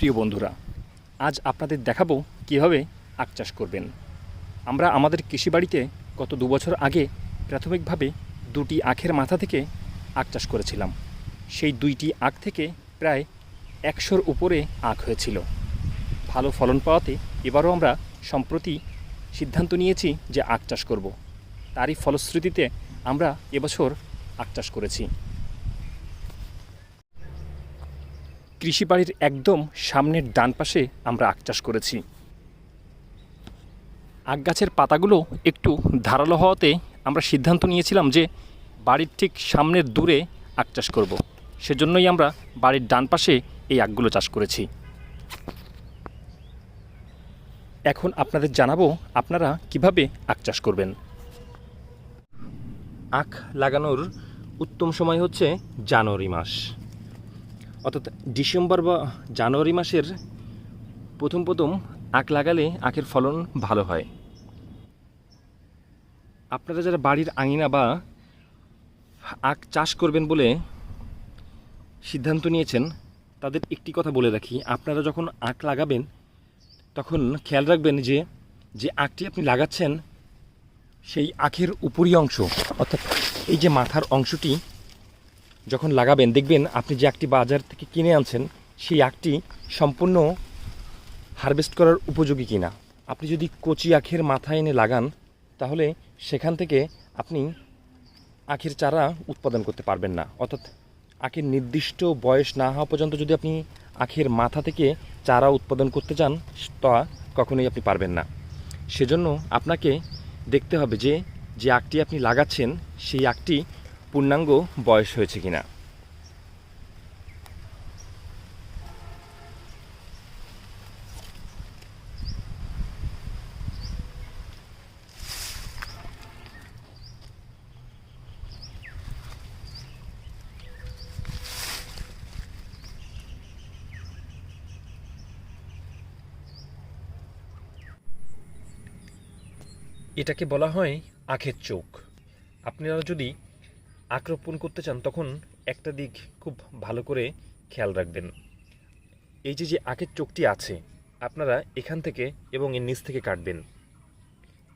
প্রিয় বন্ধুরা, আজ আপনাদের দেখাবো কীভাবে আখ চাষ করবেন। আমরা আমাদের কৃষিবাড়িতে গত দু বছর আগে প্রাথমিকভাবে দুটি আখের মাথা থেকে আখ চাষ করেছিলাম। সেই দুইটি আখ থেকে প্রায় একশোর উপরে আখ হয়েছিল। ভালো ফলন পাওয়াতে এবারও আমরা সম্প্রতি সিদ্ধান্ত নিয়েছি যে আখ চাষ করব। তারই ফলশ্রুতিতে আমরা এবছর আখ চাষ করেছি। কৃষি বাড়ির একদম সামনের ডান পাশে আমরা আখ চাষ করেছি। আখ গাছের পাতাগুলো একটু ধারালো হওয়াতে আমরা সিদ্ধান্ত নিয়েছিলাম যে বাড়ির ঠিক সামনের দূরে আখ চাষ করব। সেজন্যই আমরা বাড়ির ডান পাশে এই আখগুলো চাষ করেছি। এখন আপনাদের জানাব আপনারা কীভাবে আখ চাষ করবেন। আখ লাগানোর উত্তম সময় হচ্ছে জানুয়ারি মাস। অর্থাৎ ডিসেম্বর বা জানুয়ারি মাসের প্রথম প্রথম আখ লাগালে আখের ফলন ভালো হয়। আপনারা যারা বাড়ির আঙিনা বা আখ চাষ করবেন বলে সিদ্ধান্ত নিয়েছেন, তাদের একটি কথা বলে রাখি। আপনারা যখন আখ লাগাবেন, তখন খেয়াল রাখবেন যে যে আখটি আপনি লাগাচ্ছেন, সেই আখের উপরি অংশ। অর্থাৎ এই যে মাথার অংশটি যখন লাগাবেন, দেখবেন আপনি যে আখটি বাজার থেকে কিনে আনছেন, সেই আখটি সম্পূর্ণ হারভেস্ট করার উপযোগী কিনা। আপনি যদি কচি আখের মাথা এনে লাগান, তাহলে সেখান থেকে আপনি আখের চারা উৎপাদন করতে পারবেন না। অর্থাৎ আখের নির্দিষ্ট বয়স না হওয়া পর্যন্ত যদি আপনি আখের মাথা থেকে চারা উৎপাদন করতে চান, তা কখনোই আপনি পারবেন না। সেজন্য আপনাকে দেখতে হবে যে যে আখটি আপনি লাগাচ্ছেন, সেই আখটি পূর্ণাঙ্গ বয়স হয়েছে কিনা? এটাকে বলা হয় আখের চোখ। আপনারা যদি আখ রোপণ করতে চান, তখন একটা দিক খুব ভালো করে খেয়াল রাখবেন। এই যে যে আখের চোখটি আছে, আপনারা এখান থেকে এবং এর নিচ থেকে কাটবেন।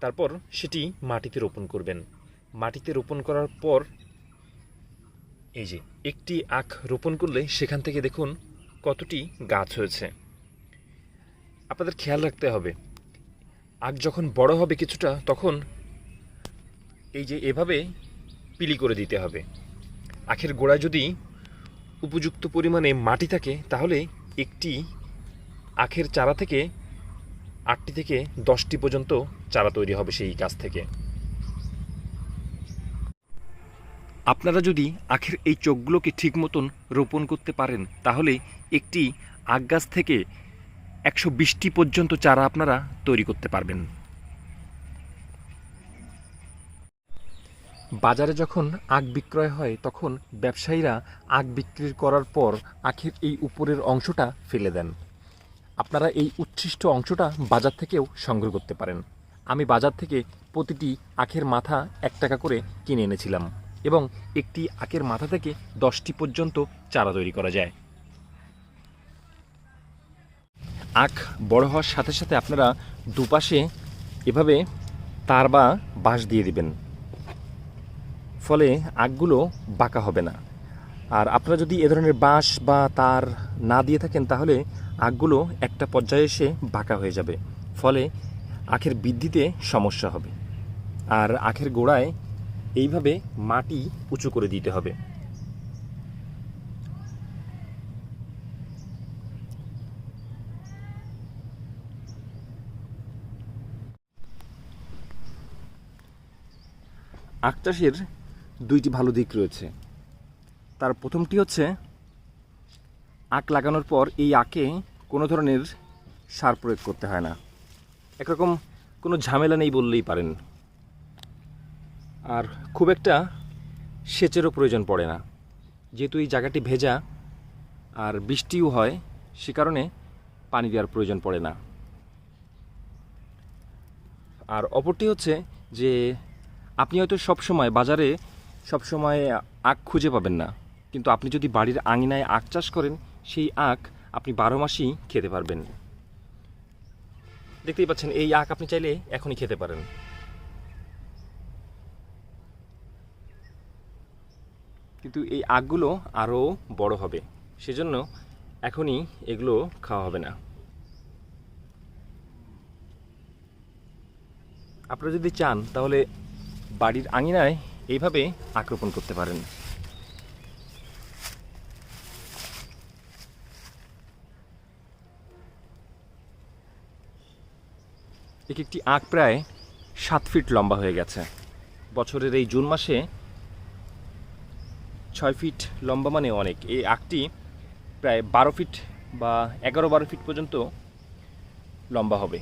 তারপর সেটি মাটিতে রোপণ করবেন। মাটিতে রোপণ করার পর এই যে, একটি আখ রোপণ করলে সেখান থেকে দেখুন কতটি গাছ হয়েছে। আপনাদের খেয়াল রাখতে হবে, আখ যখন বড় হবে কিছুটা, তখন এই যে, এভাবে পিলি করে দিতে হবে। আখের গোড়ায় যদি উপযুক্ত পরিমাণে মাটি থাকে, তাহলে একটি আখের চারা থেকে আটটি থেকে দশটি পর্যন্ত চারা তৈরি হবে সেই গাছ থেকে। আপনারা যদি আখের এই চোখগুলোকে ঠিক মতন রোপণ করতে পারেন, তাহলে একটি আখ গাছ থেকে একশো বিশটি পর্যন্ত চারা আপনারা তৈরি করতে পারবেন। বাজারে যখন আখ বিক্রয় হয়, তখন ব্যবসায়ীরা আখ বিক্রি করার পর আখের এই উপরের অংশটা ফেলে দেন। আপনারা এই উচ্ছিষ্ট অংশটা বাজার থেকেও সংগ্রহ করতে পারেন। আমি বাজার থেকে প্রতিটি আখের মাথা এক টাকা করে কিনে এনেছিলাম এবং একটি আখের মাথা থেকে দশটি পর্যন্ত চারা তৈরি করা যায়। আখ বড় হওয়ার সাথে সাথে আপনারা দুপাশে এভাবে তার বা বাঁশ দিয়ে দিবেন। ফলে আখগুলো বাঁকা হবে না। আর আপনারা যদি এ ধরনের বাঁশ বা তার না দিয়ে থাকেন, তাহলে আখগুলো একটা পর্যায়ে এসে বাঁকা হয়ে যাবে। ফলে আখের বৃদ্ধিতে সমস্যা হবে। আর আখের গোড়ায় এইভাবে মাটি উঁচু করে দিতে হবে। আখ চাষের দুইটি ভালো দিক রয়েছে। তার প্রথমটি হচ্ছে, আখ লাগানোর পর এই আঁকে কোনো ধরনের সার প্রয়োগ করতে হয় না। একরকম কোনো ঝামেলা নেই বললেই পারেন। আর খুব একটা সেচেরও প্রয়োজন পড়ে না। যেহেতু এই জায়গাটি ভেজা আর বৃষ্টিও হয়, সে কারণে পানি দেওয়ার প্রয়োজন পড়ে না। আর অপরটি হচ্ছে যে, আপনি হয়তো সবসময় বাজারে সবসময় আখ খুঁজে পাবেন না। কিন্তু আপনি যদি বাড়ির আঙিনায় আখ চাষ করেন, সেই আখ আপনি বারো মাসই খেতে পারবেন। দেখতেই পাচ্ছেন, এই আখ আপনি চাইলে এখনই খেতে পারেন। কিন্তু এই আখগুলো আরও বড় হবে। সেজন্য এখনই এগুলো খাওয়া হবে না। আপনারা যদি চান, তাহলে বাড়ির আঙিনায় এইভাবে আক্রমণ করতে পারেন। এক একটি আখ প্রায় সাত ফিট লম্বা হয়ে গেছে। বছরের এই জুন মাসে ছয় ফিট লম্বা মানে অনেক। এই আখটি প্রায় বারো ফিট বা এগারো বারো ফিট পর্যন্ত লম্বা হবে।